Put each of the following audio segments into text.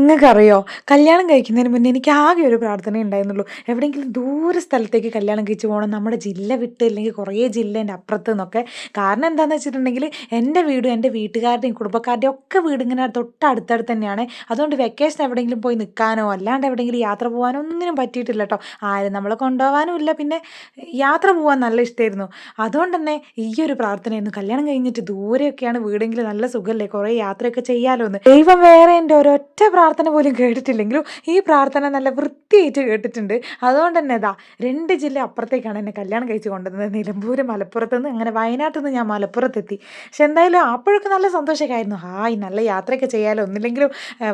നിങ്ങൾക്കറിയോ? കല്യാണം കഴിക്കുന്നതിന് മുന്നേ എനിക്ക് ആകെ ഒരു പ്രാർത്ഥന ഉണ്ടായിരുന്നുള്ളൂ. എവിടെയെങ്കിലും ദൂര സ്ഥലത്തേക്ക് കല്യാണം കഴിച്ച് പോകണം. നമ്മുടെ ജില്ല വിട്ട് അല്ലെങ്കിൽ കുറേ ജില്ലേന്റെ അപ്പുറത്ത് നിന്നൊക്കെ കാരണം എന്താണെന്ന് വെച്ചിട്ടുണ്ടെങ്കിൽ എന്റെ വീടും എന്റെ വീട്ടുകാരുടെയും കുടുംബക്കാരുടെയും ഒക്കെ വീട് ഇങ്ങനെ തൊട്ടടുത്തടുത്ത് തന്നെയാണ്. അതുകൊണ്ട് വെക്കേഷൻ എവിടെയെങ്കിലും പോയി നിൽക്കാനോ അല്ലാണ്ട് എവിടെയെങ്കിലും യാത്ര പോകാനോ ഒന്നിനും പറ്റിയിട്ടില്ല കേട്ടോ. ആരും നമ്മളെ കൊണ്ടുപോകാനും ഇല്ല. പിന്നെ യാത്ര പോകാൻ നല്ല ഇഷ്ടമായിരുന്നു. അതുകൊണ്ട് തന്നെ ഈ ഒരു പ്രാർത്ഥനയായിരുന്നു. കല്യാണം കഴിഞ്ഞിട്ട് ദൂരെയൊക്കെയാണ് വീടെങ്കിൽ നല്ല സുഖമല്ലേ? കുറേ യാത്രയൊക്കെ ചെയ്യാമല്ലോ എന്ന്. ദൈവം വേറെ എന്റെ ഒരൊറ്റ പ്രാർത്ഥന പോലും കേട്ടിട്ടില്ലെങ്കിലും ഈ പ്രാർത്ഥന നല്ല വൃത്തിയായിട്ട് കേട്ടിട്ടുണ്ട്. അതുകൊണ്ട് തന്നെ ഇതാ രണ്ട് ജില്ല അപ്പുറത്തേക്കാണ് എന്നെ കല്യാണം കഴിച്ച് കൊണ്ടുവന്നത്. നിലമ്പൂർ മലപ്പുറത്ത് നിന്ന് അങ്ങനെ വയനാട്ടിൽ നിന്ന് ഞാൻ മലപ്പുറത്തെത്തി. പക്ഷെ എന്തായാലും അപ്പോഴൊക്കെ നല്ല സന്തോഷമൊക്കെ ഹായ് നല്ല യാത്രയൊക്കെ ചെയ്യാമല്ലോ ഒന്നില്ലെങ്കിലും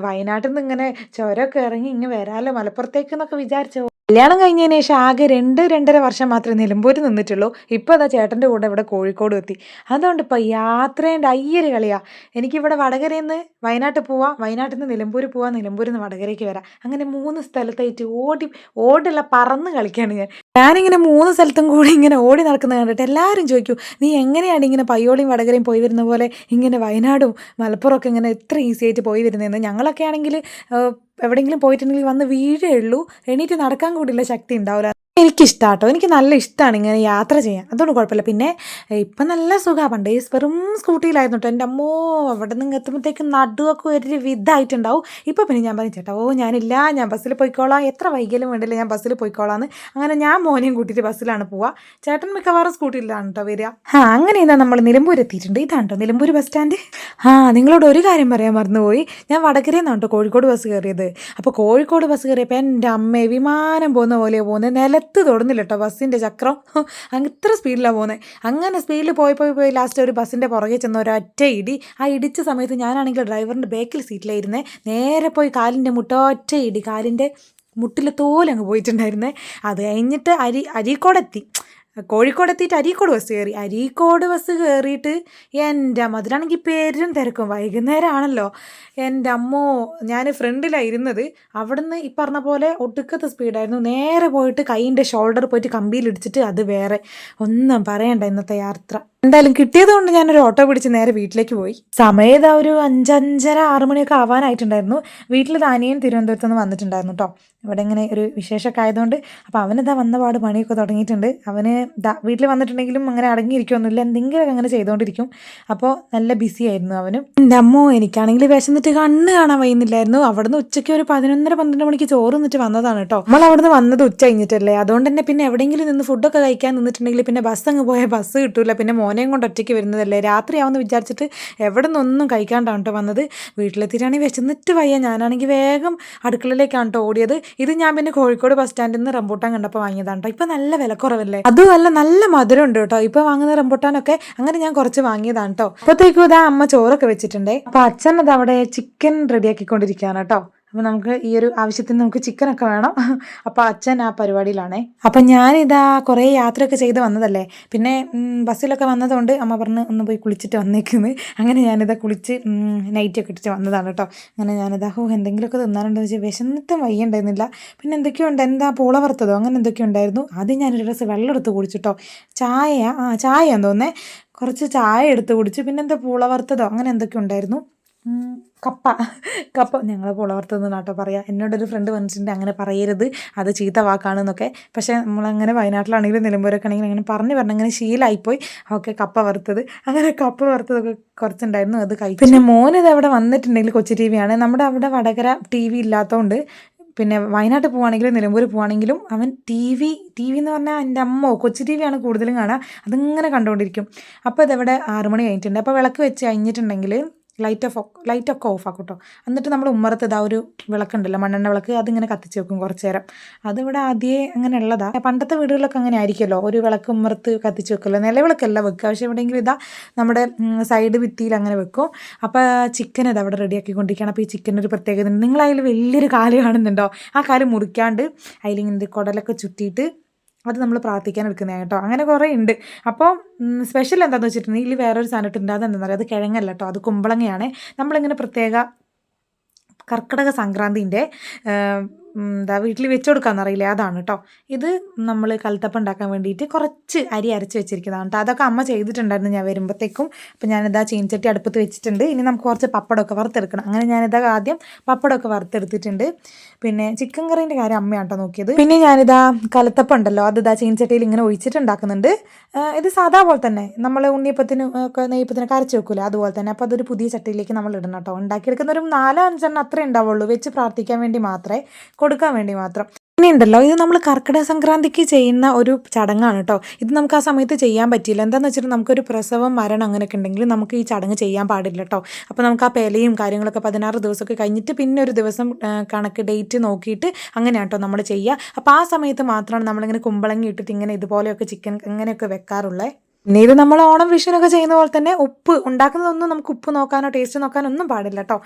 വയനാട്ടിൽ നിന്ന് ഇങ്ങനെ ചുരമൊക്കെ ഇറങ്ങി ഇങ്ങനെ വരാമല്ലോ മലപ്പുറത്തേക്ക് എന്നൊക്കെ വിചാരിച്ചു? കല്യാണം കഴിഞ്ഞതിന് ശേഷം ആകെ രണ്ട് രണ്ടര വർഷം മാത്രമേ നിലമ്പൂർ നിന്നിട്ടുള്ളൂ. ഇപ്പോൾ അതാ ചേട്ടന്റെ കൂടെ ഇവിടെ കോഴിക്കോട് എത്തി. അതുകൊണ്ട് ഇപ്പോൾ യാത്രേന്റെ അയ്യൊരു കളിയാണ് എനിക്കിവിടെ വടകരയിൽ നിന്ന് വയനാട്ടിൽ പോവാം വയനാട്ടിൽ നിന്ന് നിലമ്പൂർ പോവാം നിലമ്പൂരിൽ നിന്ന് വടകരയ്ക്ക് വരാം. അങ്ങനെ മൂന്ന് സ്ഥലത്തായിട്ട് ഓടി ഓടുള്ള പറന്ന് കളിക്കുകയാണ് ഞാൻ. ഞാനിങ്ങനെ മൂന്ന് സ്ഥലത്തും കൂടി ഇങ്ങനെ ഓടി നടക്കുന്നത് കണ്ടിട്ട് എല്ലാവരും ചോദിക്കും നീ എങ്ങനെയാണ് ഇങ്ങനെ പയ്യോളിയും വടകരയും പോയി വരുന്ന പോലെ? ഇങ്ങനെ വയനാടും മലപ്പുറമൊക്കെ ഇങ്ങനെ എത്ര ഈസി ആയിട്ട് പോയി വരുന്നതെന്ന്? ഞങ്ങളൊക്കെ ആണെങ്കിൽ എവിടെയെങ്കിലും പോയിട്ടുണ്ടെങ്കിൽ വന്ന് വീഴേ ഉള്ളൂ. എണീറ്റ് നടക്കാൻ കൂടിയുള്ള ശക്തി ഉണ്ടാവില്ല. എനിക്കിഷ്ടാട്ടോ. എനിക്ക് നല്ല ഇഷ്ടമാണ് ഇങ്ങനെ യാത്ര ചെയ്യാൻ. അതുകൊണ്ട് കുഴപ്പമില്ല. പിന്നെ ഇപ്പം നല്ല സുഖമാണ് പണ്ട് ഈ വെറും സ്കൂട്ടിയിലായിരുന്നു കേട്ടോ എന്റെ അമ്മോ അവിടെ നിന്ന് എത്തുമ്പോഴത്തേക്കും നടുവൊക്കെ ഒരു വിധമായിട്ടുണ്ടാവും ഇപ്പോൾ പിന്നെ ഞാൻ പറഞ്ഞു ചേട്ടാ ഓ ഞാനില്ല. ഞാൻ ബസ്സിൽ പോയിക്കോളാം. എത്ര വൈകിയാലും വേണ്ടില്ല ഞാൻ ബസ്സിൽ പോയിക്കോളാം അങ്ങനെ ഞാൻ മോനെയും കൂട്ടിയിട്ട് ബസ്സിലാണ് പോവുക ചേട്ടൻ മിക്കവാറും സ്കൂട്ടിയിലാണ് കേട്ടോ വരിക. ആ അങ്ങനെ ഇതാ നമ്മൾ നിലമ്പൂർ എത്തിയിട്ടുണ്ട്. ഇതാണ് കേട്ടോ നിലമ്പൂർ ബസ് സ്റ്റാൻഡ്. ആ നിങ്ങളോട് ഒരു കാര്യം പറയാൻ മറന്നുപോയി. ഞാൻ വടകരയിൽ നിന്നാണ് കേട്ടോ കോഴിക്കോട് ബസ് കയറിയത്. അപ്പോൾ കോഴിക്കോട് ബസ് കയറിയപ്പോൾ എന്റെ അമ്മ വിമാനം പോകുന്ന പോലെയാണ് പോകുന്നത്. നിലത്ത് തൊടുന്നില്ല കേട്ടോ ബസ്സിന്റെ ചക്രം. അങ്ങ് ഇത്ര സ്പീഡിലാണ് പോകുന്നത് അങ്ങനെ സ്പീഡിൽ പോയി പോയി പോയി ലാസ്റ്റ് ഒരു ബസ്സിന്റെ പുറകെ ചെന്ന ഒരൊറ്റ ഇടി. ആ ഇടിച്ച സമയത്ത് ഞാനാണെങ്കിൽ ഡ്രൈവറിന്റെ ബാക്കിൽ സീറ്റിലായിരുന്നേ നേരെ പോയി കാലിന്റെ മുട്ട ഒറ്റ ഇടി. കാലിന്റെ മുട്ടിൽ തോലങ്ങ് പോയിട്ടുണ്ടായിരുന്നേ. അത് കഴിഞ്ഞിട്ട് അരി അരീക്കോടെത്തി. കോഴിക്കോട് എത്തിയിട്ട് അരീക്കോട് ബസ് കയറി അരീക്കോട് ബസ് കയറിയിട്ട് എന്റെ അതിലാണെങ്കിൽ പേരും തിരക്കും. വൈകുന്നേരമാണല്ലോ എന്റെ അമ്മോ ഞാൻ ഫ്രണ്ടിലാണ് ഇരുന്നത്. അവിടുന്ന് ഈ പറഞ്ഞ പോലെ ഒടുക്കത്തെ സ്പീഡായിരുന്നു നേരെ പോയിട്ട് കൈയിന്റെ ഷോൾഡർ പോയിട്ട് കമ്പിയിലിടിച്ചിട്ട് അത് വേറെ. ഒന്നും പറയണ്ട ഇന്നത്തെ യാത്ര. എന്തായാലും കിട്ടിയത് കൊണ്ട് ഞാനൊരു ഓട്ടോ പിടിച്ച് നേരെ വീട്ടിലേക്ക് പോയി. സമയത്ത് ഒരു അഞ്ചഞ്ചര ആറ് മണിയൊക്കെ ആവാനായിട്ടുണ്ടായിരുന്നു. വീട്ടിൽ ദാനിയും തിരുവനന്തപുരത്ത് നിന്ന് വന്നിട്ടുണ്ടായിരുന്നു കേട്ടോ ഇവിടെ ഇങ്ങനെ ഒരു വിശേഷമൊക്കെ ആയതുകൊണ്ട് അപ്പോൾ അവനിതാ വന്ന പാട് പണിയൊക്കെ തുടങ്ങിയിട്ടുണ്ട്. അവന് വീട്ടിൽ വന്നിട്ടുണ്ടെങ്കിലും അങ്ങനെ അടങ്ങിയിരിക്കുമൊന്നുമില്ല എന്തെങ്കിലുമൊക്കെ അങ്ങനെ ചെയ്തുകൊണ്ടിരിക്കും അപ്പോൾ നല്ല ബിസി ആയിരുന്നു അവനും. എന്റെ അമ്മോ എനിക്കാണെങ്കിൽ വിശന്നിട്ട് കണ്ണ് കാണാൻ വയ്യുന്നില്ലായിരുന്നു. അവിടുന്ന് ഉച്ചയ്ക്ക് ഒരു പതിനൊന്നര പന്ത്രണ്ട് മണിക്ക് ചോറ് നിന്നിട്ട് വന്നതാണ് കേട്ടോ നമ്മൾ അവിടുന്ന് വന്നത് ഉച്ച കഴിഞ്ഞിട്ടല്ലേ. അതുകൊണ്ട് തന്നെ പിന്നെ എവിടെയെങ്കിലും നിന്ന് ഫുഡൊക്കെ കഴിക്കാൻ നിന്നിട്ടുണ്ടെങ്കിൽ പിന്നെ ബസ് അങ്ങ് പോയാൽ ബസ് കിട്ടൂല. പിന്നെ മോനെയും കൊണ്ട് ഒറ്റയ്ക്ക് വരുന്നതല്ലേ? രാത്രിയാവുമെന്ന് വിചാരിച്ചിട്ട് എവിടെ നിന്നൊന്നും കഴിക്കാണ്ടാണ് കേട്ടോ വന്നത്. വീട്ടിലെത്തിയിട്ടാണെങ്കിൽ വിശന്നിട്ട് വയ്യ. ഞാനാണെങ്കിൽ വേഗം അടുക്കളയിലേക്കാണ് കേട്ടോ ഓടിയത്. ഇത് ഞാൻ പിന്നെ കോഴിക്കോട് ബസ് സ്റ്റാൻഡിൽ നിന്ന് റംബൂട്ടാൻ കണ്ടപ്പോൾ വാങ്ങിയതാണ് കേട്ടോ ഇപ്പം നല്ല വിലക്കുറവല്ലേ? അതുമല്ല നല്ല മധുരം ഉണ്ട് കേട്ടോ ഇപ്പം വാങ്ങുന്ന റംബൂട്ടാനൊക്കെ അങ്ങനെ ഞാൻ കുറച്ച് വാങ്ങിയതാണ് കേട്ടോ അപ്പോഴത്തേക്കും ഇതാ അമ്മ ചോറൊക്കെ വെച്ചിട്ടുണ്ടേ. അപ്പോൾ അച്ഛൻ അത് അവിടെ ചിക്കൻ റെഡിയാക്കിക്കൊണ്ടിരിക്കുകയാണ് കേട്ടോ അപ്പോൾ നമുക്ക് ഈ ഒരു ആവശ്യത്തിന് നമുക്ക് ചിക്കനൊക്കെ വേണം. അപ്പോൾ അച്ഛൻ ആ പരിപാടിയിലാണേ. അപ്പം ഞാനിതാ കുറേ യാത്രയൊക്കെ ചെയ്ത് വന്നതല്ലേ? പിന്നെ ബസ്സിലൊക്കെ വന്നതുകൊണ്ട് അമ്മ പറഞ്ഞ് ഒന്ന് പോയി കുളിച്ചിട്ട് വന്നേക്കുന്നു. അങ്ങനെ ഞാനിതാ കുളിച്ച് നൈറ്റൊക്കെ ഇട്ടിട്ട് വന്നതാണ് കേട്ടോ. അങ്ങനെ ഞാനിതാ ഹോ എന്തെങ്കിലുമൊക്കെ തിന്നാനുണ്ടെന്ന് വെച്ചാൽ വിശന്നിട്ടും വയ്യണ്ടായിരുന്നില്ല പിന്നെ എന്തൊക്കെയോ ഉണ്ട് എന്താ പൂള വറുത്തതോ അങ്ങനെ എന്തൊക്കെയോ ഉണ്ടായിരുന്നു. ആദ്യം ഞാനൊരു ഗ്ലാസ് വെള്ളം എടുത്ത് കുടിച്ചിട്ടോ ചായ ആ ചായയാന്ന് തോന്നേ കുറച്ച് ചായ എടുത്ത് കുടിച്ച്. പിന്നെന്താ പൂള വറുത്തതോ അങ്ങനെ എന്തൊക്കെ ഉണ്ടായിരുന്നു. കപ്പ. കപ്പ. ഞങ്ങൾ പുളവർത്തത് നാട്ടോ പറയാം. എന്നോടൊരു ഫ്രണ്ട് വന്നിട്ടുണ്ട് അങ്ങനെ പറയരുത്. അത് ചീത്ത വാക്കാണെന്നൊക്കെ. പക്ഷേ നമ്മളങ്ങനെ വയനാട്ടിലാണെങ്കിലും നിലമ്പൂരൊക്കെ ആണെങ്കിലും അങ്ങനെ പറഞ്ഞു അങ്ങനെ ശീലമായിപ്പോയി ഓക്കെ കപ്പ വറുത്തത്. അങ്ങനെ കപ്പ വറുത്തതൊക്കെ കുറച്ചുണ്ടായിരുന്നു. അത് കഴിച്ചു. പിന്നെ മോനിത് അവിടെ വന്നിട്ടുണ്ടെങ്കിൽ കൊച്ചു ടി വിയാണ് നമ്മുടെ അവിടെ വടകര ടി വി ഇല്ലാത്തതുകൊണ്ട് പിന്നെ വയനാട്ടിൽ പോവാണെങ്കിലും നിലമ്പൂർ പോവാണെങ്കിലും അവൻ ടി വി ടി വി എന്ന് പറഞ്ഞാൽ എന്റെ അമ്മ കൊച്ചു ടി വിയാണ് കൂടുതലും കാണുക അതിങ്ങനെ കണ്ടുകൊണ്ടിരിക്കും. അപ്പോൾ ഇതവിടെ ആറുമണി കഴിഞ്ഞിട്ടുണ്ട്. അപ്പോൾ വിളക്ക് വെച്ച് കഴിഞ്ഞിട്ടുണ്ടെങ്കിൽ ലൈറ്റ് ഓഫ് ലൈറ്റൊക്കെ ഓഫ് ആക്കും കേട്ടോ എന്നിട്ട് നമ്മൾ ഉമ്മറത്ത് ഇതാ ഒരു വിളക്കുണ്ടല്ലോ മണ്ണെണ്ണ വിളക്ക് അതിങ്ങനെ കത്തിച്ച് വെക്കും കുറച്ച് നേരം. അതിവിടെ ആദ്യമേ അങ്ങനെ ഉള്ളതാണ് പണ്ടത്തെ വീടുകളിലൊക്കെ അങ്ങനെ ആയിരിക്കുമല്ലോ ഒരു വിളക്ക് ഉമ്മറത്ത് കത്തിച്ച് വെക്കുമല്ലോ നിലവിളക്കല്ല വെക്കുക പക്ഷേ എവിടെയെങ്കിലും ഇതാ നമ്മുടെ സൈഡ് ഭിത്തിയിൽ അങ്ങനെ വെക്കും. അപ്പോൾ ചിക്കൻ ഇത് അവിടെ റെഡിയാക്കിക്കൊണ്ടിരിക്കുകയാണ്. അപ്പോൾ ഈ ചിക്കൻ ഒരു പ്രത്യേകത അതിൽ വലിയൊരു കാൽ കാണുന്നുണ്ടോ? ആ കാൽ മുറിക്കാണ്ട് അതിലിങ്ങനെ കുടലൊക്കെ ചുറ്റിയിട്ട് അത് നമ്മൾ പ്രാർത്ഥിക്കാൻ എടുക്കുന്നതാണ് കേട്ടോ. അങ്ങനെ കുറേ ഉണ്ട്. അപ്പോൾ സ്പെഷ്യൽ എന്താണെന്ന് വെച്ചിട്ടുണ്ടെങ്കിൽ വേറൊരു സാധനം ഇട്ടുണ്ട് അതെന്താണെന്ന് പറയുക അത് കിഴങ്ങല്ല കേട്ടോ. അത് കുമ്പളങ്ങയാണ്. നമ്മളിങ്ങനെ പ്രത്യേക കർക്കിടക സംക്രാന്തിന്റെ എന്താ വീട്ടിൽ വെച്ച് കൊടുക്കാമെന്നറിയില്ലേ അതാണ് കേട്ടോ ഇത് നമ്മൾ കലത്തപ്പം ഉണ്ടാക്കാൻ വേണ്ടിയിട്ട് കുറച്ച് അരി അരച്ച് വെച്ചിരിക്കുന്നതാണ് കേട്ടോ അതൊക്കെ അമ്മ ചെയ്തിട്ടുണ്ടായിരുന്നു ഞാൻ വരുമ്പോഴത്തേക്കും അപ്പോൾ ഞാനിതാ ചീനച്ചട്ടി അടുപ്പത്ത് വെച്ചിട്ടുണ്ട്. ഇനി നമുക്ക് കുറച്ച് പപ്പടമൊക്കെ വറുത്തെടുക്കണം. അങ്ങനെ ഞാനിതാ ആദ്യം പപ്പടമൊക്കെ വറുത്തെടുത്തിട്ടുണ്ട്. പിന്നെ ചിക്കൻ കറീന്റെ കാര്യം അമ്മയാണ് കേട്ടോ നോക്കിയത്. പിന്നെ ഞാനിതാ കലത്തപ്പം ഉണ്ടല്ലോ അത് ഇതാ ചീനച്ചട്ടിയിൽ ഇങ്ങനെ ഒഴിച്ചിട്ടുണ്ടാക്കുന്നുണ്ട്. ഇത് സാധാ പോലെ തന്നെ. നമ്മൾ ഉണ്ണിയപ്പത്തിന് ഒക്കെ നെയ്യപ്പത്തിനൊക്കെ അരച്ച് വെക്കൂലേ അതുപോലെ തന്നെ. അപ്പോൾ അതൊരു പുതിയ ചട്ടിയിലേക്ക് നമ്മൾ ഇടണം കേട്ടോ ഉണ്ടാക്കിയെടുക്കുന്ന ഒരു നാലോ അഞ്ചെണ്ണം അത്രേ ഉണ്ടാവുള്ളൂ. വെച്ച് പ്രാർത്ഥിക്കാൻ വേണ്ടി മാത്രമേ കൊടുക്കാൻ വേണ്ടി മാത്രം. പിന്നെ ഉണ്ടല്ലോ ഇത് നമ്മൾ കർക്കിടക സംക്രാന്തിക്ക് ചെയ്യുന്ന ഒരു ചടങ്ങാണ് കേട്ടോ ഇത് നമുക്ക് ആ സമയത്ത് ചെയ്യാൻ പറ്റിയില്ല. എന്താണെന്ന് വെച്ചാൽ നമുക്കൊരു പ്രസവം മരണം അങ്ങനെയൊക്കെ ഉണ്ടെങ്കിൽ നമുക്ക് ഈ ചടങ്ങ് ചെയ്യാൻ പാടില്ല കേട്ടോ അപ്പോൾ നമുക്ക് ആ പെലയും കാര്യങ്ങളൊക്കെ പതിനാറ് ദിവസമൊക്കെ കഴിഞ്ഞിട്ട് പിന്നെ ഒരു ദിവസം കണക്ക് ഡേറ്റ് നോക്കിയിട്ട് അങ്ങനെയാണ് കേട്ടോ നമ്മൾ ചെയ്യുക. അപ്പോൾ ആ സമയത്ത് മാത്രമാണ് നമ്മളിങ്ങനെ കുമ്പളങ്ങി ഇട്ടിട്ട് ഇങ്ങനെ ഇതുപോലെയൊക്കെ ചിക്കൻ ഇങ്ങനെയൊക്കെ വെക്കാറുള്ളത് ഇത് നമ്മൾ ഓണം വിഷുവിനൊക്കെ ചെയ്യുന്ന പോലെ തന്നെ ഉപ്പ് ഉണ്ടാക്കുന്നതൊന്നും നമുക്ക് ഉപ്പ് നോക്കാനോ ടേസ്റ്റ് നോക്കാനോ ഒന്നും പാടില്ല കേട്ടോ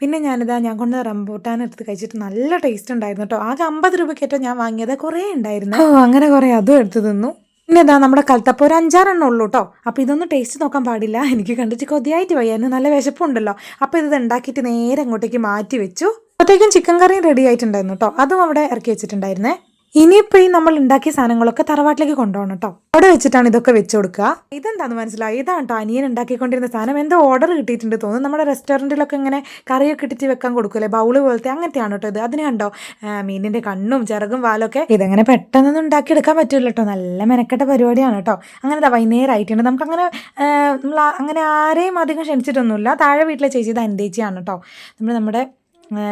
പിന്നെ ഞാനിതാ ഞാൻ കൊണ്ട് റംബൂട്ടാൻ എടുത്ത് കഴിച്ചിട്ട് നല്ല ടേസ്റ്റ് ഉണ്ടായിരുന്നു കേട്ടോ ആകെ അമ്പത് രൂപയ്ക്കേറ്റോ ഞാൻ വാങ്ങിയത് കുറേ ഉണ്ടായിരുന്നു. ഓ അങ്ങനെ കുറേ അതും എടുത്ത് തിന്നു. പിന്നെ ഇതാ നമ്മുടെ കൽത്തപ്പം ഒരു അഞ്ചാറെണ്ണം ഉള്ളൂ കേട്ടോ അപ്പോൾ ഇതൊന്നും ടേസ്റ്റ് നോക്കാൻ പാടില്ല. എനിക്ക് കണ്ടിട്ട് കൊതിയായിട്ട് വയ്യ. എന്നെ നല്ല വിശപ്പുണ്ടല്ലോ. അപ്പോൾ ഇത് ഉണ്ടാക്കിയിട്ട് നേരെ അങ്ങോട്ടേക്ക് മാറ്റി വെച്ചു. അപ്പോഴത്തേക്കും ചിക്കൻ കറിയും റെഡി ആയിട്ടുണ്ടായിരുന്നു കേട്ടോ അതും അവിടെ ഇറക്കി വെച്ചിട്ടുണ്ടായിരുന്നേ. ഇനിയിപ്പോൾ ഈ നമ്മൾ ഉണ്ടാക്കിയ സാധനങ്ങളൊക്കെ തറവാട്ടിലേക്ക് കൊണ്ടുപോകണം കേട്ടോ. അവിടെ വെച്ചിട്ടാണ് ഇതൊക്കെ വെച്ച് കൊടുക്കുക. ഇതെന്താന്ന് മനസ്സിലായി? ഇതാണ് കേട്ടോ അനിയൻ ഉണ്ടാക്കിക്കൊണ്ടിരുന്ന സാധനം. എന്തോ ഓർഡർ കിട്ടിയിട്ടുണ്ട് തോന്നുന്നു. നമ്മുടെ റെസ്റ്റോറന്റിലൊക്കെ ഇങ്ങനെ കറിയൊക്കെ ഇട്ടിട്ട് വെക്കാൻ കൊടുക്കൂലേ? ബൗൾ പോലത്തെ അങ്ങനത്തെയാണ് കേട്ടോ ഇത്. അതിന് കണ്ടോ? മീനിന്റെ കണ്ണും ചിറകും വാലൊക്കെ. ഇതങ്ങനെ പെട്ടെന്നൊന്നും ഉണ്ടാക്കിയെടുക്കാൻ പറ്റില്ല കേട്ടോ നല്ല മെനക്കെട്ട പരിപാടിയാണ് കേട്ടോ അങ്ങനെ വൈകുന്നേരം ആയിട്ടുണ്ട് നമുക്ക് അങ്ങനെ നമ്മൾ അങ്ങനെ ആരെയും അധികം ക്ഷണിച്ചിട്ടൊന്നുമില്ല. താഴെ വീട്ടിലെ ചേച്ചി ഇത് അന്റേച്ചിയാണ് കേട്ടോ നമ്മൾ നമ്മുടെ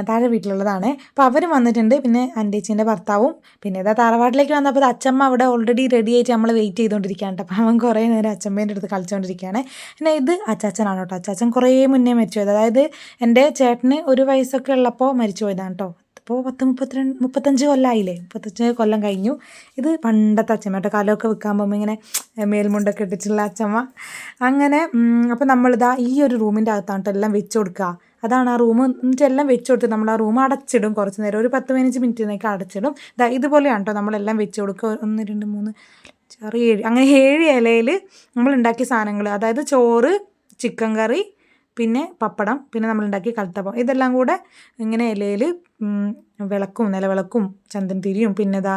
താഴെ വീട്ടിലുള്ളതാണ്. അപ്പോൾ അവർ വന്നിട്ടുണ്ട്. പിന്നെ അന്റേച്ചീന്റെ ഭർത്താവും. പിന്നെ ഇതാ തറവാട്ടിലേക്ക് വന്നപ്പോൾ അച്ചമ്മ അവിടെ ഓൾറെഡി റെഡി ആയിട്ട് നമ്മൾ വെയിറ്റ് ചെയ്തുകൊണ്ടിരിക്കുകയാണ് അപ്പോൾ അവൻ കുറേ നേരം അച്ചമ്മേന്റെ അടുത്ത് കളിച്ചുകൊണ്ടിരിക്കുകയാണ് പിന്നെ ഇത് അച്ചാച്ചനാണ് കേട്ടോ. അച്ചാച്ചൻ കുറേ മുന്നേ മരിച്ചു പോയത് അതായത് എന്റെ ചേട്ടന് ഒരു വയസ്സൊക്കെ ഉള്ളപ്പോൾ മരിച്ചു പോയതാണ് കേട്ടോ. ഇപ്പോൾ പത്ത് മുപ്പത്തിരണ്ട് മുപ്പത്തഞ്ച് കൊല്ലമായില്ലേ മുപ്പത്തഞ്ച് കൊല്ലം കഴിഞ്ഞു. ഇത് പണ്ടത്തെ അച്ചമ്മ കേട്ടോ. കാലമൊക്കെ വെക്കാൻ പോകുമ്പോൾ ഇങ്ങനെ മേൽമുണ്ടൊക്കെ ഇട്ടിട്ടുള്ള അച്ചമ്മ. അങ്ങനെ അപ്പോൾ നമ്മളിതാ ഈ ഒരു റൂമിന്റെ അകത്താണ് എല്ലാം വെച്ച് കൊടുക്കുക. അതാണ് ആ റൂം എന്നിട്ട് എല്ലാം വെച്ച് കൊടുത്ത് നമ്മൾ ആ റൂം അടച്ചിടും കുറച്ച് നേരം. ഒരു പത്ത് പതിനഞ്ച് മിനിറ്റിനൊക്കെ അടച്ചിടും. ഇതുപോലെയാണ് കേട്ടോ നമ്മളെല്ലാം വെച്ച് കൊടുക്കുക. ഒന്ന് രണ്ട് മൂന്ന് ആറ് ഏഴ്. അങ്ങനെ ഏഴ് ഇലയിൽ നമ്മൾ ഉണ്ടാക്കിയ സാധനങ്ങൾ. അതായത് ചോറ് ചിക്കൻ കറി പിന്നെ പപ്പടം പിന്നെ നമ്മൾ ഉണ്ടാക്കിയ കളത്തപ്പം ഇതെല്ലാം കൂടെ ഇങ്ങനെ ഇലയിൽ വിളക്കും നിലവിളക്കും ചന്ദൻ തിരിയും പിന്നെ ഇതാ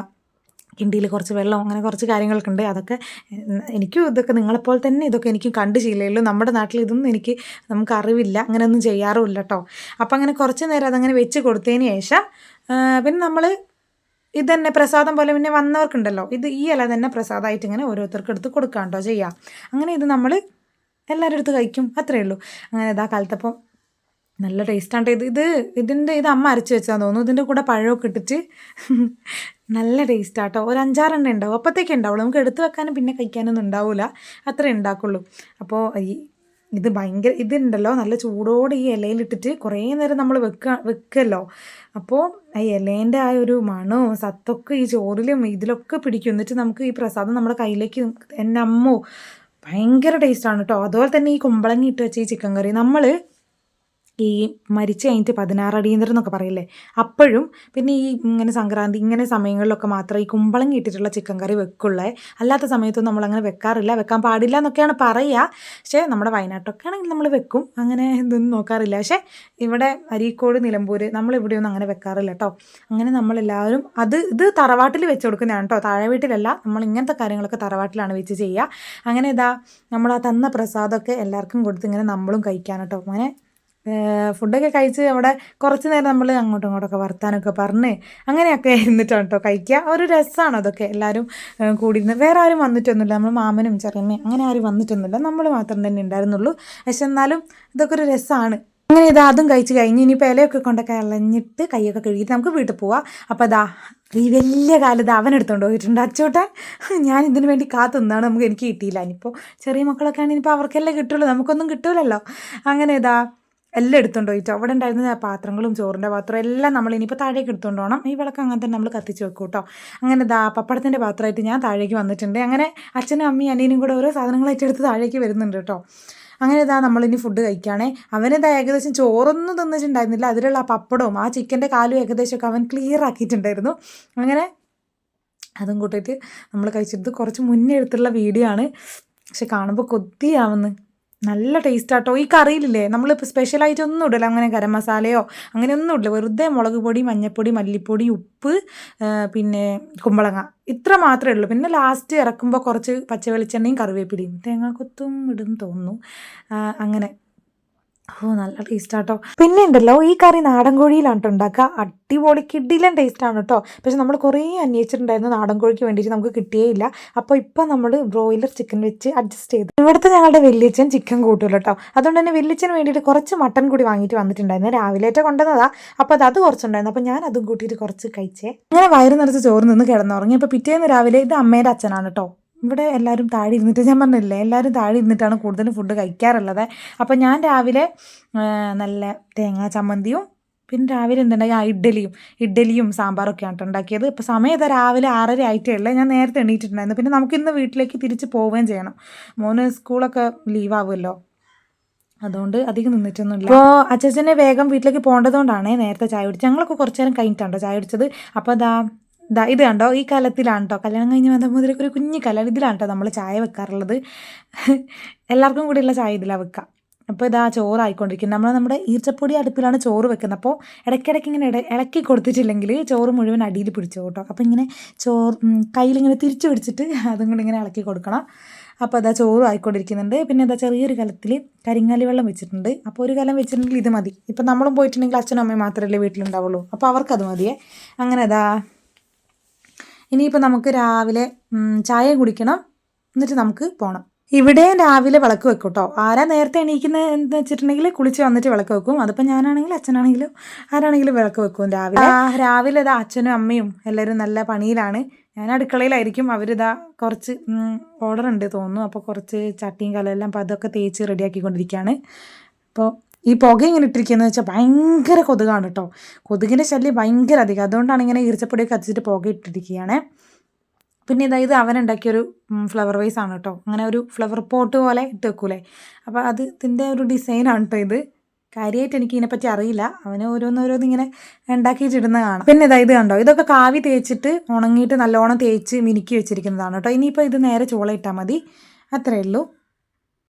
കിണ്ടിയിൽ കുറച്ച് വെള്ളം അങ്ങനെ കുറച്ച് കാര്യങ്ങളൊക്കെ ഉണ്ട് അതൊക്കെ എനിക്കും ഇതൊക്കെ നിങ്ങളെപ്പോലെ തന്നെ ഇതൊക്കെ എനിക്ക് കണ്ട് ശീലമുള്ളൂ നമ്മുടെ നാട്ടിൽ ഇതൊന്നും എനിക്ക് നമുക്ക് അറിവില്ല. അങ്ങനെയൊന്നും ചെയ്യാറുമില്ല കേട്ടോ അപ്പം അങ്ങനെ കുറച്ച് നേരം അതങ്ങനെ വെച്ച് കൊടുത്തതിന് ശേഷം പിന്നെ നമ്മൾ ഇത് തന്നെ പ്രസാദം പോലെ പിന്നെ വന്നവർക്കുണ്ടല്ലോ. ഇത് ഈ ഇല തന്നെ പ്രസാദമായിട്ട് ഇങ്ങനെ ഓരോരുത്തർക്ക് എടുത്ത് കൊടുക്കാം കേട്ടോ ചെയ്യാം. അങ്ങനെ ഇത് നമ്മൾ എല്ലാവരും എടുത്ത് കഴിക്കും. അത്രയേ ഉള്ളൂ. അങ്ങനെ ഇതാ കാലത്തപ്പം നല്ല ടേസ്റ്റാണ്. ഇത് ഇത് ഇതിന്റെ ഇത് അമ്മ അരച്ച് വെച്ചാൽ തോന്നുന്നു. ഇതിന്റെ കൂടെ പഴമൊക്കെ ഇട്ടിട്ട് നല്ല ടേസ്റ്റ് ആട്ടോ ഒരു അഞ്ചാറെണ്ണം ഉണ്ടാവും. അപ്പോഴത്തേക്ക് ഉണ്ടാവുള്ളൂ. നമുക്ക് എടുത്ത് വെക്കാനും പിന്നെ കഴിക്കാനൊന്നും ഉണ്ടാവില്ല അത്രേ ഉണ്ടാക്കുള്ളൂ. അപ്പോൾ ഈ ഇത് ഭയങ്കര ഇതുണ്ടല്ലോ. നല്ല ചൂടോടെ ഈ ഇലയിലിട്ടിട്ട് കുറേ നേരം നമ്മൾ വെക്ക വെക്കല്ലോ. അപ്പോൾ ആ ഇലേന്റെ ആ ഒരു മണവും സത്തൊക്കെ ഈ ചോറിലും ഇതിലൊക്കെ പിടിക്കും. എന്നിട്ട് നമുക്ക് ഈ പ്രസാദം നമ്മുടെ കയ്യിലേക്ക് എന്റെ അമ്മോ ഭയങ്കര ടേസ്റ്റാണ് കേട്ടോ അതുപോലെ തന്നെ ഈ കുമ്പളങ്ങി ഇട്ട് വെച്ച ഈ ചിക്കൻ കറി നമ്മൾ ഈ മരിച്ച് കഴിഞ്ഞിട്ട് പതിനാറ് അടിയന്തരം എന്നൊക്കെ പറയില്ലേ? അപ്പോഴും പിന്നെ ഈ ഇങ്ങനെ സംക്രാന്തി ഇങ്ങനെ സമയങ്ങളിലൊക്കെ മാത്രമേ ഈ കുമ്പളം കിട്ടിയിട്ടുള്ള ചിക്കൻ കറി വെക്കുള്ളേ. അല്ലാത്ത സമയത്തൊന്നും നമ്മളങ്ങനെ വെക്കാറില്ല. വെക്കാൻ പാടില്ല എന്നൊക്കെയാണ് പറയുക പക്ഷേ നമ്മുടെ വയനാട്ടൊക്കെ ആണെങ്കിൽ നമ്മൾ വെക്കും. അങ്ങനെ ഇതൊന്നും നോക്കാറില്ല. പക്ഷേ ഇവിടെ അരീക്കോട് നിലമ്പൂർ നമ്മളിവിടെയൊന്നും അങ്ങനെ വെക്കാറില്ല കേട്ടോ. അങ്ങനെ നമ്മളെല്ലാവരും അത് ഇത് തറവാട്ടിൽ വെച്ച് കൊടുക്കുന്നതാണ് കേട്ടോ. താഴെ വീട്ടിലല്ല നമ്മൾ ഇങ്ങനത്തെ കാര്യങ്ങളൊക്കെ തറവാട്ടിലാണ് വെച്ച് ചെയ്യുക. അങ്ങനെ ഇതാ നമ്മൾ ആ തന്ന പ്രസാദമൊക്കെ എല്ലാവർക്കും കൊടുത്ത് ഇങ്ങനെ നമ്മളും കഴിക്കാൻ കേട്ടോ. അങ്ങനെ ഫുഡൊക്കെ കഴിച്ച് അവിടെ കുറച്ച് നേരം നമ്മൾ അങ്ങോട്ടും ഇങ്ങോട്ടൊക്കെ വർത്താനൊക്കെ പറഞ്ഞ് അങ്ങനെയൊക്കെ ഇരുന്നിട്ടാണ് കേട്ടോ കഴിക്കുക ഒരു രസമാണ് അതൊക്കെ. എല്ലാവരും കൂടി കൂടിയിരുന്ന്. വേറെ ആരും വന്നിട്ടൊന്നുമില്ല. നമ്മൾ മാമനും ചെറിയമ്മയും അങ്ങനെ ആരും വന്നിട്ടൊന്നുമില്ല. നമ്മൾ മാത്രം തന്നെ ഉണ്ടായിരുന്നുള്ളൂ. പക്ഷെ എന്നാലും ഇതൊക്കെ ഒരു രസമാണ് അങ്ങനെ ഇത് അതും കഴിച്ച് കഴിഞ്ഞ് ഇനിയിപ്പോൾ ഇലയൊക്കെ കൊണ്ടൊക്കെ ഇളഞ്ഞിട്ട് കൈയൊക്കെ കഴുകിയിട്ട് നമുക്ക് വീട്ടിൽ പോവാം. അപ്പോൾ അതാ ഈ വലിയ കാലത്ത് അവൻ എടുത്തുകൊണ്ട് പോയിട്ടുണ്ട്. അച്ചോട്ടൻ ഞാൻ ഇതിന് വേണ്ടി കാത്തുനിന്നാണ് നമുക്ക് എനിക്ക് കിട്ടിയില്ല. ഇനിയിപ്പോൾ ചെറിയ മക്കളൊക്കെ ആണെങ്കിൽ ഇനിയിപ്പോൾ അവർക്കല്ലേ കിട്ടുള്ളൂ. നമുക്കൊന്നും കിട്ടൂലല്ലോ. അങ്ങനെ ഇതാ എല്ലാം എടുത്തുണ്ടോ പോയിട്ട് അവിടെ ഉണ്ടായിരുന്ന പാത്രങ്ങളും ചോറിന്റെ പാത്രവും എല്ലാം നമ്മൾ ഇനിയിപ്പോൾ താഴേക്ക് എടുത്തുകൊണ്ട് പോകണം. ഈ വിളക്ക് അങ്ങനെ തന്നെ നമ്മൾ കത്തിച്ച് വെക്കും കേട്ടോ. അങ്ങനെ ദാ പപ്പടത്തിന്റെ പാത്രമായിട്ട് ഞാൻ താഴേക്ക് വന്നിട്ടുണ്ട്. അങ്ങനെ അച്ഛനും അമ്മയും അനിയനും കൂടെ ഓരോ സാധനങ്ങളായിട്ട് എടുത്ത് താഴേക്ക് വരുന്നുണ്ട് കേട്ടോ. അങ്ങനെ ഇതാ നമ്മളിനി ഫുഡ് കഴിക്കുകയാണേ. അവനിതാ ഏകദേശം ചോറൊന്നും തിന്നിട്ടുണ്ടായിരുന്നില്ല. അതിലുള്ള ആ പപ്പടവും ആ ചിക്കന്റെ കാലും ഏകദേശമൊക്കെ അവൻ ക്ലിയർ ആക്കിയിട്ടുണ്ടായിരുന്നു. അങ്ങനെ അതും കൂട്ടിയിട്ട് നമ്മൾ കഴിച്ചിട്ട് കുറച്ച് മുന്നേ എടുത്തുള്ള വീഡിയോ ആണ്. പക്ഷെ കാണുമ്പോൾ കൊതിയാവുന്നു. നല്ല ടേസ്റ്റ് ആട്ടോ ഈ കറിയിലില്ലേ നമ്മളിപ്പോൾ സ്പെഷ്യലായിട്ട് ഒന്നും ഇടില്ല അങ്ങനെ ഗരം മസാലയോ അങ്ങനെ ഒന്നും ഇടില്ല വെറുതെ മുളക് പൊടി മഞ്ഞൾപ്പൊടി മല്ലിപ്പൊടി ഉപ്പ് പിന്നെ കുമ്പളങ്ങ. ഇത്ര മാത്രമേ ഉള്ളൂ. പിന്നെ ലാസ്റ്റ് ഇറക്കുമ്പോൾ കുറച്ച് പച്ച വെളിച്ചെണ്ണയും കറിവേപ്പിലയും തേങ്ങാക്കൊത്തും ഇടും തോന്നുന്നു. അങ്ങനെ. ഓ നല്ല ടേസ്റ്റ് ആട്ടോ. പിന്നെ ഉണ്ടല്ലോ ഈ കറി നാടൻ കോഴിയിലാണ് കേട്ടോ ഉണ്ടാക്കുക. അടിപൊളി കിഡിലൻ ടേസ്റ്റ് ആണ് കേട്ടോ പക്ഷെ നമ്മൾ കുറേ അന്വേഷിച്ചിട്ടുണ്ടായിരുന്നു നാടൻ കോഴിക്ക് വേണ്ടിയിട്ട് നമുക്ക് കിട്ടിയേയില്ല. അപ്പോൾ ഇപ്പം നമ്മൾ ബ്രോയിലർ ചിക്കൻ വെച്ച് അഡ്ജസ്റ്റ് ചെയ്തു. ഇവിടുത്തെ ഞങ്ങളുടെ വലിയച്ഛൻ ചിക്കൻ കൂട്ടുമല്ലോ കേട്ടോ അതുകൊണ്ട് തന്നെ വലിയച്ഛന് വേണ്ടിയിട്ട് കുറച്ച് മട്ടൻ കൂടി വാങ്ങിയിട്ട് വന്നിട്ടുണ്ടായിരുന്നു. രാവിലെയായിട്ട് കൊണ്ടുവന്നതാ. അപ്പോൾ അത് അത് കുറച്ചുണ്ടായിരുന്നു. അപ്പോൾ ഞാൻ അതും കൂട്ടിയിട്ട് കുറച്ച് കഴിച്ചേ. അങ്ങനെ വയറ് നിറച്ച് ചോറ് നിന്ന് കിടന്നുറങ്ങി. അപ്പോൾ പിറ്റേന്ന് രാവിലെ ഇത് അമ്മേന്റെ അച്ഛനാണ് കേട്ടോ ഇവിടെ എല്ലാവരും താഴെ ഇരുന്നിട്ട് ഞാൻ പറഞ്ഞില്ലേ എല്ലാവരും താഴെ ഇരുന്നിട്ടാണ് കൂടുതലും ഫുഡ് കഴിക്കാറുള്ളത്. അപ്പോൾ ഞാൻ രാവിലെ നല്ല തേങ്ങാ ചമ്മന്തിയും പിന്നെ രാവിലെ എന്തുണ്ടായി? ആ ഇഡ്ഡലിയും ഇഡ്ഡലിയും സാമ്പാറൊക്കെയാണ് ഉണ്ടാക്കിയത്. ഇപ്പോൾ സമയം ഇതാ രാവിലെ ആറര ആയിട്ടേ ഞാൻ നേരത്തെ എണീറ്റിട്ടുണ്ടായിരുന്നു. പിന്നെ നമുക്ക് ഇന്ന് വീട്ടിലേക്ക് തിരിച്ച് പോവുകയും ചെയ്യണം. മോന് സ്കൂളൊക്കെ ലീവാകുമല്ലോ അതുകൊണ്ട് അധികം നിന്നിട്ടൊന്നുമില്ല. അപ്പോൾ അച്ഛനെ വേഗം വീട്ടിലേക്ക് പോകേണ്ടതുകൊണ്ടാണ് നേരത്തെ ചായ കുടിച്ചത്. ഞങ്ങളൊക്കെ കുറച്ച് നേരം കഴിഞ്ഞിട്ടുണ്ടോ ചായ കുടിച്ചത്. അപ്പോൾ ദാ ദാ ഇത് കണ്ടോ? ഈ കലത്തിലാണ് കേട്ടോ കല്യാണം കഴിഞ്ഞ് വന്ന മുതലേക്ക് ഒരു കുഞ്ഞു കലം. ഇതിലാണ് കേട്ടോ നമ്മൾ ചായ വെക്കാറുള്ളത്. എല്ലാവർക്കും കൂടിയുള്ള ചായ ഇതിലാണ് വെക്കുക അപ്പോൾ ഇതാ ചോറായിക്കൊണ്ടിരിക്കുന്നത് നമ്മൾ നമ്മുടെ ഈർച്ചപ്പൊടി അടുപ്പിലാണ് ചോറ് വെക്കുന്നത്. അപ്പോൾ ഇടയ്ക്കിടയ്ക്ക് ഇങ്ങനെ ഇട ഇളക്കി കൊടുത്തിട്ടില്ലെങ്കിൽ ചോറ് മുഴുവൻ അടിയിൽ പിടിച്ചു കേട്ടോ അപ്പോൾ ഇങ്ങനെ ചോറ് കയ്യിലിങ്ങനെ തിരിച്ചു പിടിച്ചിട്ട് അതും കൂടി ഇങ്ങനെ ഇളക്കി കൊടുക്കണം. അപ്പോൾ അതാ ചോറും ആയിക്കൊണ്ടിരിക്കുന്നുണ്ട്. പിന്നെ അതാ ചെറിയൊരു കലത്തിൽ കരിങ്ങാലി വെള്ളം വെച്ചിട്ടുണ്ട്. അപ്പോൾ ഒരു കലം വെച്ചിട്ടുണ്ടെങ്കിൽ ഇത് മതി. ഇപ്പം നമ്മളും പോയിട്ടുണ്ടെങ്കിൽ അച്ഛനും അമ്മയും മാത്രമല്ലേ വീട്ടിലുണ്ടാവുള്ളൂ. അപ്പോൾ അവർക്കത് മതിയേ. അങ്ങനെ അതാ ഇനിയിപ്പോൾ നമുക്ക് രാവിലെ ചായ കുടിക്കണം. എന്നിട്ട് നമുക്ക് പോകണം ഇവിടെ രാവിലെ വിളക്ക് വെക്കും കേട്ടോ ആരാ നേരത്തെ എണീക്കുന്നത് എന്ന് വെച്ചിട്ടുണ്ടെങ്കിൽ കുളിച്ച് വന്നിട്ട് വിളക്ക് വെക്കും. അതിപ്പോൾ ഞാനാണെങ്കിലും അച്ഛനാണെങ്കിലും ആരാണെങ്കിലും വിളക്ക് വെക്കും രാവിലെ. രാവിലെ ഇതാ അച്ഛനും അമ്മയും എല്ലാവരും നല്ല പണിയിലാണ്. ഞാൻ അടുക്കളയിലായിരിക്കും. അവരിതാ കുറച്ച് ഓർഡർ ഉണ്ട് തോന്നുന്നു. അപ്പോൾ കുറച്ച് ചട്ടിയും കലെല്ലാം അപ്പോൾ അതൊക്കെ തേച്ച് റെഡിയാക്കിക്കൊണ്ടിരിക്കുകയാണ് അപ്പോൾ ഈ പുക ഇങ്ങനെ ഇട്ടിരിക്കുന്നത് വെച്ചാൽ ഭയങ്കര കൊതുകാണ് കേട്ടോ കൊതുകിന്റെ ശല്യം ഭയങ്കര അധികം. അതുകൊണ്ടാണ് ഇങ്ങനെ ഈർച്ചപ്പൊടിയൊക്കെ കത്തിച്ചിട്ട് പുക ഇട്ടിരിക്കുകയാണ്. പിന്നെ ഇതാ ഇത് അവനുണ്ടാക്കിയൊരു ഫ്ലവർ വൈസ് ആണ് കേട്ടോ അങ്ങനെ ഒരു ഫ്ലവർ പോട്ട് പോലെ ഇട്ട് വെക്കൂലേ. അപ്പോൾ അത് ഇതിന്റെ ഒരു ഡിസൈനാണ് കേട്ടോ ഇത്. കാര്യമായിട്ട് എനിക്ക് ഇതിനെപ്പറ്റി അറിയില്ല. അവന് ഓരോന്നോരോന്ന് ഇങ്ങനെ ഉണ്ടാക്കിയിട്ടിടുന്ന കാണാം. പിന്നെ ഇതാ ഇത് കണ്ടോ? ഇതൊക്കെ കാവി തേച്ചിട്ട് ഉണങ്ങിയിട്ട് നല്ലോണം തേച്ച് മിനുക്കി വെച്ചിരിക്കുന്നതാണ് കേട്ടോ ഇനിയിപ്പോൾ ഇത് നേരെ ചോള ഇട്ടാൽ മതി. അത്രയേ ഉള്ളൂ.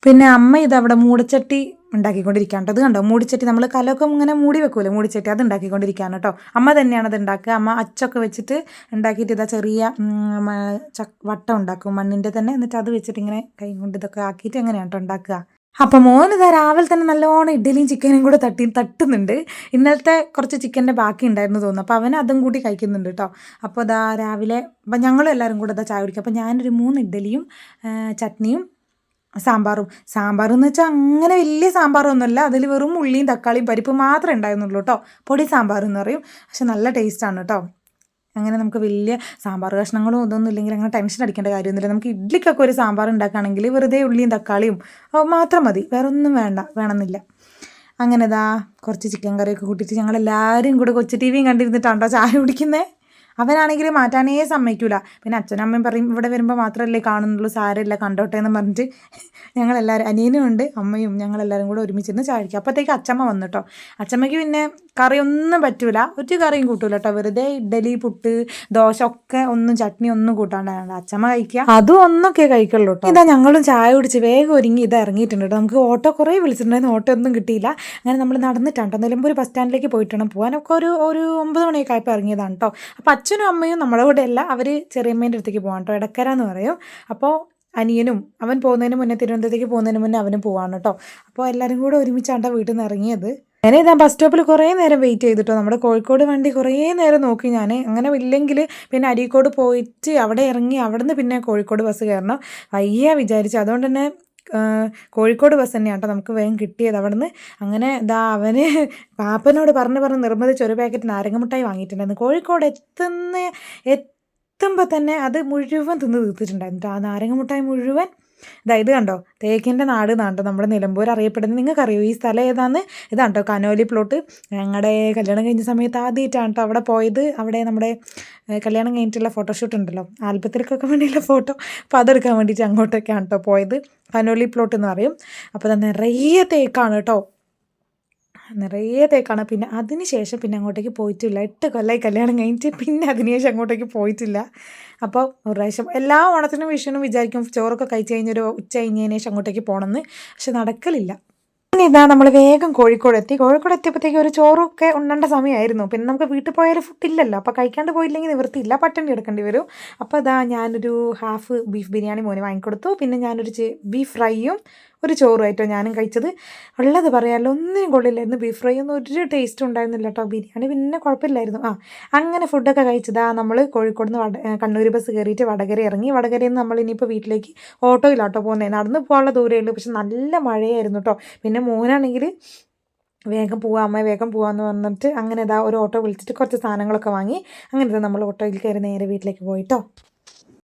പിന്നെ അമ്മ ഇത് അവിടെ മൂടച്ചട്ടി ഉണ്ടാക്കിക്കൊണ്ടിരിക്കുകയാണ് കേട്ടോ. ഇത് കണ്ടോ? മൂടിച്ചട്ടി നമ്മൾ കലമൊക്കെ ഇങ്ങനെ മൂടി വെക്കൂലേ? മൂടിച്ചട്ടി അത് ഉണ്ടാക്കിക്കൊണ്ടിരിക്കുകയാണ് കേട്ടോ. അമ്മ തന്നെയാണ് അത് ഉണ്ടാക്കുക. അമ്മ അച്ചൊക്കെ വെച്ചിട്ട് ഉണ്ടാക്കിയിട്ട് ഇതാ ചെറിയ വട്ടം ഉണ്ടാക്കും. മണ്ണിന്റെ തന്നെ. എന്നിട്ട് അത് വെച്ചിട്ട് ഇങ്ങനെ കൈ കൊണ്ട് ഇതൊക്കെ ആക്കിയിട്ട് എങ്ങനെയാണ് കേട്ടോ ഉണ്ടാക്കുക. അപ്പം മോൻ ഇതാ രാവിലെ തന്നെ നല്ലോണം ഇഡ്ഡലിയും ചിക്കനും കൂടെ തട്ടി തട്ടുന്നുണ്ട്. ഇന്നലത്തെ കുറച്ച് ചിക്കന്റെ ബാക്കി ഉണ്ടായിരുന്നു തോന്നുന്നു. അപ്പോൾ അവൻ അതും കൂടി കഴിക്കുന്നുണ്ട് കേട്ടോ അപ്പോൾ ഇതാ രാവിലെ അപ്പം ഞങ്ങളും എല്ലാവരും കൂടെ ഇതാ ചായ കുടിക്കുക. അപ്പോൾ ഞാനൊരു മൂന്ന് ഇഡ്ഡലിയും ചട്നിയും സാമ്പാറും. സാമ്പാർ എന്ന് വെച്ചാൽ അങ്ങനെ വലിയ സാമ്പാറൊന്നുമല്ല. അതിൽ വെറും ഉള്ളിയും തക്കാളിയും പരിപ്പ് മാത്രമേ ഉണ്ടായിരുന്നുള്ളൂ കേട്ടോ പൊടി സാമ്പാർ എന്ന് പറയും. പക്ഷെ നല്ല ടേസ്റ്റാണ് കേട്ടോ അങ്ങനെ നമുക്ക് വലിയ സാമ്പാർ കഷ്ണങ്ങളും ഇതൊന്നും ഇല്ലെങ്കിൽ അങ്ങനെ ടെൻഷൻ അടിക്കേണ്ട കാര്യമൊന്നുമില്ല. നമുക്ക് ഇഡ്ഡലിക്കൊക്കെ ഒരു സാമ്പാർ ഉണ്ടാക്കുകയാണെങ്കിൽ വെറുതെ ഉള്ളിയും തക്കാളിയും മാത്രം മതി. വേറെ ഒന്നും വേണ്ട. വേണമെന്നില്ല. അങ്ങനെ ഇതാ കുറച്ച് ചിക്കൻ കറിയൊക്കെ കൂട്ടിയിട്ട് ഞങ്ങളെല്ലാവരും കൂടെ കൊച്ചു ടി വിയും കണ്ടിരുന്നിട്ടാണ്ടോ ചായ കുടിക്കുന്നത് അവനാണെങ്കിൽ മാറ്റാനേ സമ്മതിക്കൂല. പിന്നെ അച്ഛനമ്മയും പറയും ഇവിടെ വരുമ്പോൾ മാത്രമല്ലേ കാണുന്നുള്ളൂ സാരമില്ല കണ്ടോട്ടെ എന്ന് പറഞ്ഞിട്ട് ഞങ്ങളെല്ലാവരും അനിയനും ഉണ്ട് അമ്മയും ഞങ്ങളെല്ലാവരും കൂടെ ഒരുമിച്ചിരുന്ന് ചാടിക്കും അപ്പോഴത്തേക്ക് അച്ഛമ്മ വന്നു കേട്ടോ അച്ചമ്മയ്ക്ക് പിന്നെ കറിയൊന്നും പറ്റൂല. ഒരു കറിയും കൂട്ടൂല കേട്ടോ വെറുതെ ഇഡലി പുട്ട് ദോശ ഒക്കെ ഒന്നും ചട്നി ഒന്നും കൂട്ടാണ്ടാണ്. അച്ഛമ്മ കഴിക്കുക അതും ഒന്നൊക്കെ കഴിക്കുള്ളൂ കേട്ടോ ഇതാ ഞങ്ങളും ചായ കുടിച്ച് വേഗം ഒരുങ്ങി ഇത് ഇറങ്ങിയിട്ടുണ്ട് കേട്ടോ നമുക്ക് ഓട്ടോ കുറേ വിളിച്ചിട്ടുണ്ടായിരുന്നു ഓട്ടോ ഒന്നും കിട്ടിയില്ല. അങ്ങനെ നമ്മൾ നടന്നിട്ടാണ് കേട്ടോ ഒരു ബസ് സ്റ്റാൻഡിലേക്ക് പോയിട്ടാണ് പോകാനൊക്കെ ഒരു ഒരു ഒമ്പത് മണിയൊക്കെ ആയപ്പോൾ ഇറങ്ങിയതാണ് കേട്ടോ അപ്പോൾ അച്ഛനും അമ്മയും നമ്മുടെ കൂടെ അല്ല അവർ ചെറിയമ്മേന്റെ അടുത്തേക്ക് പോകാൻ കേട്ടോ. ഇടക്കര എന്ന് പറയും. അപ്പോൾ അനിയനും അവൻ പോകുന്നതിന് മുന്നേ തിരുവനന്തപുരത്തേക്ക് പോകുന്നതിന് മുന്നേ അവനും പോവാണ് കേട്ടോ. അപ്പോൾ എല്ലാവരും കൂടെ ഒരുമിച്ചാണ് വീട്ടിൽ നിന്ന് ഇറങ്ങിയത്. ഞാൻ ഇതാ ബസ് സ്റ്റോപ്പിൽ കുറേ നേരം വെയിറ്റ് ചെയ്തിട്ടോ. നമ്മുടെ കോഴിക്കോട് വണ്ടി കുറേ നേരം നോക്കി ഞാൻ അങ്ങനെ ഇല്ലെങ്കിൽ പിന്നെ അരീക്കോട് പോയിട്ട് അവിടെ ഇറങ്ങി അവിടെ നിന്ന് പിന്നെ കോഴിക്കോട് ബസ് കയറണം. വയ്യ വിചാരിച്ചു. അതുകൊണ്ട് തന്നെ കോഴിക്കോട് ബസ് തന്നെയാണ് കേട്ടോ നമുക്ക് വേഗം കിട്ടിയത് അവിടുന്ന് അങ്ങനെ ഇതാ അവന് പാപ്പനോട് പറഞ്ഞ് പറഞ്ഞ് നിർബന്ധിച്ച് ഒരു പാക്കറ്റ് നാരങ്ങമുട്ടായി വാങ്ങിയിട്ടുണ്ടായിരുന്നു കോഴിക്കോട് എത്തുന്ന എത്തുമ്പോൾ തന്നെ അത് മുഴുവൻ തിന്ന് തീർത്തിട്ടുണ്ടായിരുന്നു ട്ടോ. ആ നാരങ്ങമുട്ടായി മുഴുവൻ ഇത് കണ്ടോ തേക്കിന്റെ നാട് എന്നാണ് കേട്ടോ നമ്മുടെ നിലമ്പൂർ അറിയപ്പെടുന്നത്. നിങ്ങൾക്കറിയോ ഈ സ്ഥലം ഏതാന്ന്? ഇതാണ് കേട്ടോ കനോലി പ്ലോട്ട് ഞങ്ങളുടെ കല്യാണം കഴിഞ്ഞ സമയത്ത് ആദ്യമായിട്ടാണ് അവിടെ പോയത്. അവിടെ നമ്മുടെ കല്യാണം കഴിഞ്ഞിട്ടുള്ള ഫോട്ടോഷൂട്ട് ഉണ്ടല്ലോ. ആൽബത്തിലേക്കൊക്കെ വേണ്ടിയുള്ള ഫോട്ടോ അപ്പോൾ അതെടുക്കാൻ വേണ്ടിയിട്ട് അങ്ങോട്ടൊക്കെയാണ് കേട്ടോ പോയത്. കനോലി പ്ലോട്ട് എന്ന് പറയും. അപ്പോൾ നിറയെ തേക്കാണ് കേട്ടോ. നിറയെ തേക്കാണ്. പിന്നെ അതിന് ശേഷം പിന്നെ അങ്ങോട്ടേക്ക് പോയിട്ടില്ല. എട്ട് കൊല്ലമായി കല്യാണം കഴിഞ്ഞിട്ട് പിന്നെ അതിന് ശേഷം അങ്ങോട്ടേക്ക് പോയിട്ടില്ല. അപ്പോൾ ഒരു പ്രാവശ്യം എല്ലാ ഓണത്തിനും വിഷുവിനും വിചാരിക്കും ചോറൊക്കെ കഴിച്ച് കഴിഞ്ഞൊരു ഉച്ച കഴിഞ്ഞതിന് ശേഷം അങ്ങോട്ടേക്ക് പോകണമെന്ന്. പക്ഷെ നടക്കലില്ല. പിന്നെ ഇതാ നമ്മൾ വേഗം കോഴിക്കോട് എത്തി കോഴിക്കോട് എത്തിയപ്പോഴത്തേക്ക് ഒരു ചോറൊക്കെ ഉണ്ണേണ്ട സമയമായിരുന്നു. പിന്നെ നമുക്ക് വീട്ടിൽ പോയാൽ ഫുഡ് ഇല്ലല്ലോ അപ്പോൾ കഴിക്കാണ്ട് പോയില്ലെങ്കിൽ നിവൃത്തിയില്ല. പട്ടണി എടുക്കേണ്ടി വരും. അപ്പോൾ അതാ ഞാനൊരു ഹാഫ് ബീഫ് ബിരിയാണി മോനെ വാങ്ങിക്കൊടുത്തു. പിന്നെ ഞാനൊരു ബീഫ് ഫ്രൈയും ഒരു ചോറുമായിട്ടോ ഞാനും കഴിച്ചത്. ഉള്ളത് പറയാമല്ലോ ഒന്നിനും കൊള്ളില്ലായിരുന്നു ബീഫ് ഫ്രൈ ഒന്നും ഒരു ടേസ്റ്റ് ഉണ്ടായിരുന്നില്ല കേട്ടോ ബിരിയാണി പിന്നെ കുഴപ്പമില്ലായിരുന്നു. ആ അങ്ങനെ ഫുഡൊക്കെ കഴിച്ചതാ നമ്മൾ കോഴിക്കോട് നിന്ന് വട കണ്ണൂർ ബസ് കയറിയിട്ട് വടകര ഇറങ്ങി. വടകരയിൽ നിന്ന് നമ്മൾ ഇനിയിപ്പോൾ വീട്ടിലേക്ക് ഓട്ടോയിലാട്ടോ പോകുന്നത് നടന്ന് പോകാനുള്ള ദൂരമേ ഉള്ളൂ. പക്ഷെ നല്ല മഴയായിരുന്നു കേട്ടോ പിന്നെ മോനാണെങ്കിൽ വേഗം പോവാം അമ്മ വേഗം പോവാമെന്ന് പറഞ്ഞിട്ട് അങ്ങനെ ഇതാ ഒരു ഓട്ടോ വിളിച്ചിട്ട് കുറച്ച് സാധനങ്ങളൊക്കെ വാങ്ങി അങ്ങനെ നമ്മൾ ഓട്ടോയിൽ കയറി നേരെ വീട്ടിലേക്ക് പോയിട്ടോ.